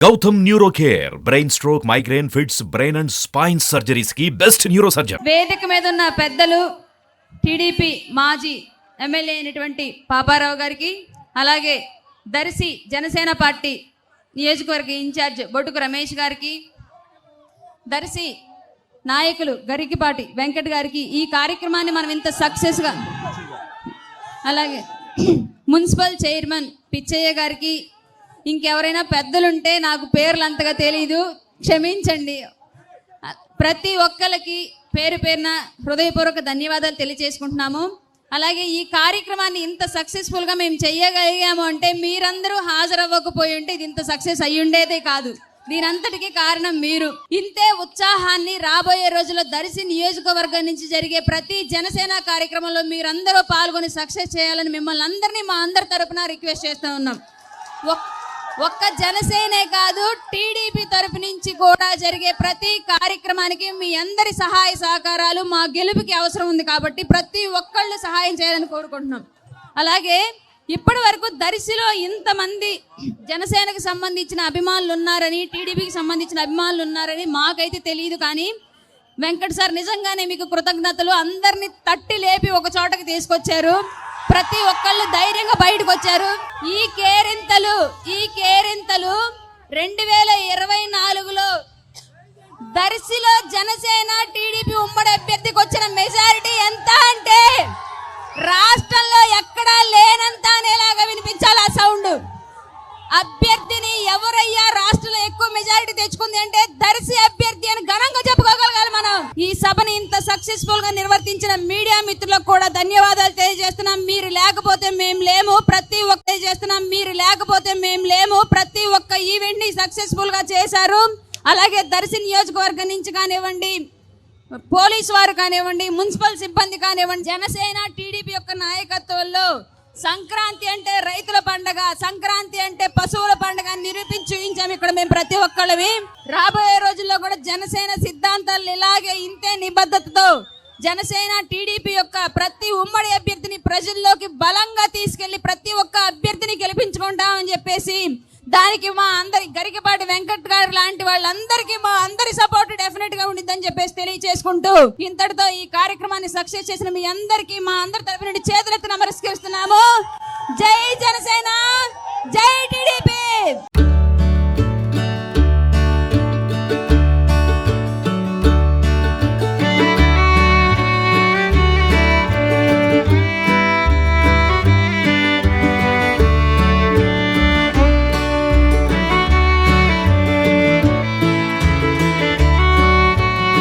Gautam neuro care brain stroke migraine fits brain and spine సర్జరీస్కి best neuro surgeon వేదిక మీద ఉన్న పెద్దలు TDP మాజీ ఎమ్మెల్యే అయినటువంటి పాపారావు గారికి అలాగే దర్శి జనసేన పార్టీ నియోజకవర్గ ఇన్ఛార్జ్ బొట్టుకు రమేష్ గారికి దర్శి నాయకులు గరికిపాటి వెంకట్ గారికి ఈ కార్యక్రమాన్ని మనం ఇంత సక్సెస్గా అలాగే మున్సిపల్ చైర్మన్ పిచ్చయ్య గారికి ఇంకెవరైనా పెద్దలుంటే నాకు పేర్లు అంతగా తెలియదు క్షమించండి. ప్రతి ఒక్కరికి పేరు పేరున హృదయపూర్వక ధన్యవాదాలు తెలియజేసుకుంటున్నాము. అలాగే ఈ కార్యక్రమాన్ని ఇంత సక్సెస్ఫుల్గా మేము చేయగలిగాము అంటే మీరందరూ హాజరవ్వకపోయి ఉంటే ఇది ఇంత సక్సెస్ అయ్యి ఉండేదే కాదు. దీనంతటికీ కారణం మీరు. ఇంతే ఉత్సాహాన్ని రాబోయే రోజుల్లో దర్శి నియోజకవర్గం నుంచి జరిగే ప్రతి జనసేన కార్యక్రమంలో మీరందరూ పాల్గొని సక్సెస్ చేయాలని మిమ్మల్ని అందరినీ మా అందరి తరపున రిక్వెస్ట్ చేస్తూ ఉన్నాం. ఒక్- ఒక్క జనసేనే కాదు టీడీపీ తరఫు నుంచి కూడా జరిగే ప్రతి కార్యక్రమానికి మీ అందరి సహాయ సహకారాలు మా గెలుపుకి అవసరం ఉంది కాబట్టి ప్రతి ఒక్కళ్ళు సహాయం చేయాలని కోరుకుంటున్నాం. అలాగే ఇప్పటి వరకు దర్శిలో ఇంతమంది జనసేనకు సంబంధించిన అభిమానులు ఉన్నారని టీడీపీకి సంబంధించిన అభిమానులు ఉన్నారని మాకైతే తెలియదు కానీ వెంకట్ సార్ నిజంగానే మీకు కృతజ్ఞతలు. అందరినీ తట్టి లేపి ఒక చోటకి తీసుకొచ్చారు. ప్రతి ఒక్కళ్ళు ధైర్యంగా బయటకు వచ్చారు. ఈ కేరింతలు ఈ కేరింతలు రెండు వేల ఇరవై నాలుగులో దర్శిలో జనసేన టీడీపీ ఉమ్మడి అభ్యర్థికి వచ్చిన మెజారిటీ ఎంత? అభ్యర్థిని ఎవరయ్యా? రాష్ట్రంలో ఎక్కువ మెజారిటీ తెచ్చుకుంది అంటే దర్శి అభ్యర్థి అని ఘనంగా చెప్పుకోగలగాలి మనం. ఈ సభని ఇంత సక్సెస్ఫుల్గా నిర్వర్తించిన మీడియా మిత్రులకు కూడా ధన్యవాదాలు తెలియజేస్తున్నాం. మీరు లేకపోతే మేము లేము. ప్రతి ఒక్క చేస్తున్నాం మీరు లేకపోతే మేము లేము. ప్రతి ఒక్క ఈవెంట్ని సక్సెస్ఫుల్గా చేశారు. అలాగే దర్శి నియోజకవర్గం నుంచి కానివ్వండి పోలీస్ వారు కానివ్వండి మున్సిపల్ సిబ్బంది కానివ్వండి జనసేన టీడీపీ యొక్క నాయకత్వంలో సంక్రాంతి అంటే రైతుల పండగ. సంక్రాంతి నిరూపించి చూపించాము ఇక్కడ మేము ప్రతి ఒక్కళ్ళవి రాబోయే రోజుల్లో కూడా జనసేన సిద్ధాంతాలు ఇలాగే ఇంతే నిబద్ధతతో జనసేన టీడీపీ యొక్క ప్రతి ఉమ్మడి అభ్యర్థిని ప్రజల్లోకి బలంగా తీసుకెళ్ళి ప్రతి ఒక్క అభ్యర్థిని గెలిపించుకుంటామని చెప్పేసి దానికి మా అందరి గరికపాటి వెంకట్ గారు లాంటి వాళ్ళందరికీ మా అందరి సపోర్ట్ డెఫినెట్గా ఉండిద్దని చెప్పేసి తెలియచేసుకుంటూ ఇంతటితో ఈ కార్యక్రమాన్ని సక్సెస్ చేసిన మీ అందరికీ మా అందరి తరపు నుండి చేతులెత్తి నమస్కరిస్తున్నాము. జై జనసేన!